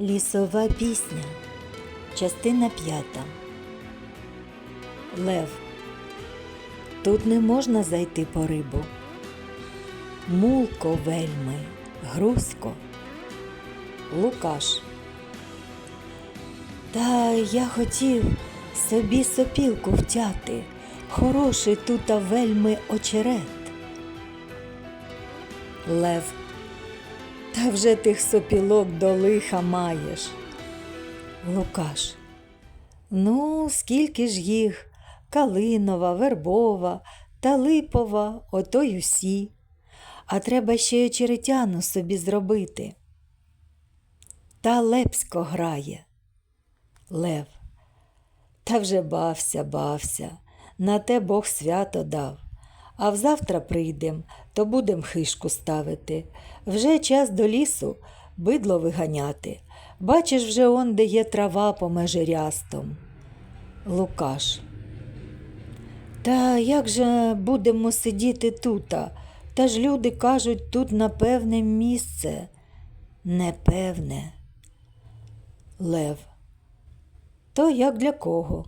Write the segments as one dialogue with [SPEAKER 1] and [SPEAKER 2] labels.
[SPEAKER 1] Лісова пісня. Частина п'ята. Лев. Тут не можна зайти по рибу. Мулко вельми, грузько. Лукаш. Та я хотів собі сопілку втяти. Хороший тута вельми очерет. Лев. Та вже тих сопілок до лиха маєш. Лукаш. Ну, скільки ж їх? Калинова, вербова та липова, ото й усі. А треба ще й очеретяну собі зробити. Та лепсько грає. Лев. Та вже бався, бався, на те Бог свято дав. А взавтра прийдем, то будем хишку ставити. Вже час до лісу бидло виганяти. Бачиш вже он, де є трава по межирястом. Лукаш. Та як же будемо сидіти тута? Та ж люди кажуть, тут напевне місце. Непевне. Лев. То як для кого?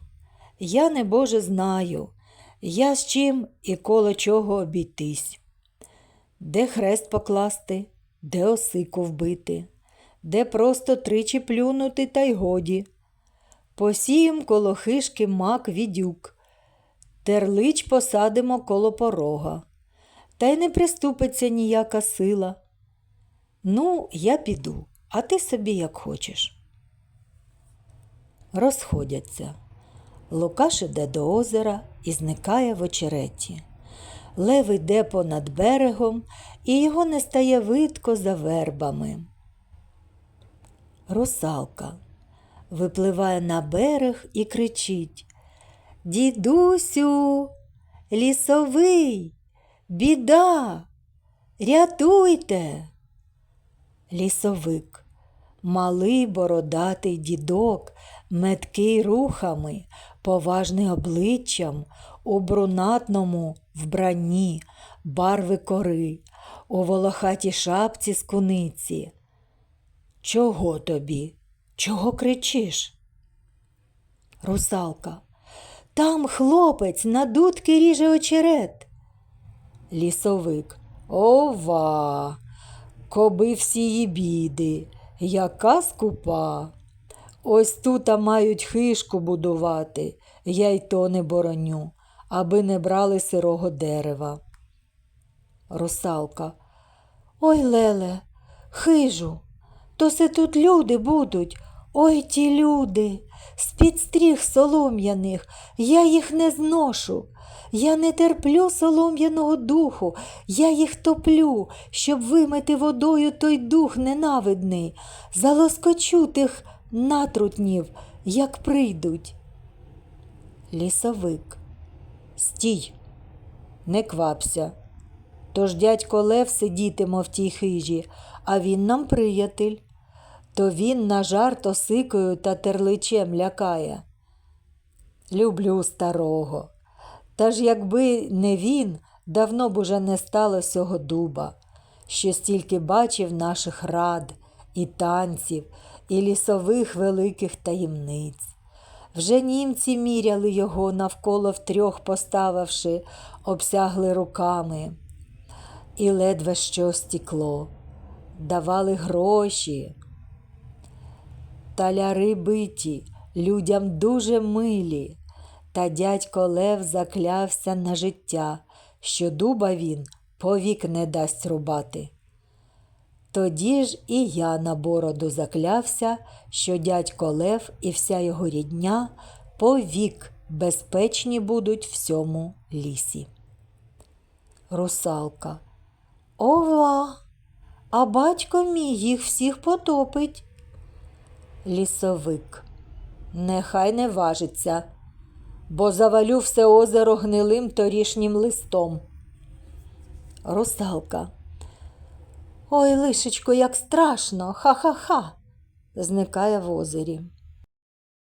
[SPEAKER 1] Я не Боже знаю, я з чим і коло чого обійтись. Де хрест покласти, де осику вбити, де просто тричі плюнути та й годі. Посієм коло хишки мак відюк, терлич посадимо коло порога, та й не приступиться ніяка сила. Ну, я піду, а ти собі як хочеш. Розходяться. Лукаш іде до озера і зникає в очереті. Лев іде понад берегом, і його не стає видко за вербами. Русалка випливає на берег і кричить Дідусю, лісовий, біда, рятуйте. Лісовик, малий бородатий дідок, меткий рухами, поважний обличчям, у брунатному вбранні, барви кори, у волохатій шапці з куниці. Чого тобі? Чого кричиш? Русалка. Там хлопець на дудки ріже очерет. Лісовик. Ова, коби всії біди, яка скупа. Ось тута мають хишку будувати, я й то не бороню, аби не брали сирого дерева. Русалка. Ой, Леле, хижу, то се тут люди будуть. Ой ті люди, з-під стріх солом'яних, я їх не зношу. Я не терплю солом'яного духу, я їх топлю, щоб вимити водою той дух ненавидний, залоскочу тих натрутнів, як прийдуть. Лісовик. Стій, не квапся. Тож дядько Лев сидітиме в тій хижі, а він нам приятель. То він на жарт осикою та терличем лякає. Люблю старого. Та ж якби не він, давно б уже не стало сього дуба, що стільки бачив наших рад, і танців, і лісових великих таємниць. Вже німці міряли його навколо втрьох поставивши, обсягли руками, і ледве що стікло, давали гроші. Таляри биті, людям дуже милі, та дядько Лев заклявся на життя, що дуба він повік не дасть рубати. Тоді ж і я на бороду заклявся, що дядько Лев і вся його рідня повік безпечні будуть в сьому лісі. Русалка. Ова, а батько мій їх всіх потопить. Лісовик. Нехай не важиться, бо завалю все озеро гнилим торішнім листом. Русалка. Ой, лишечко, як страшно, ха-ха-ха, зникає в озері.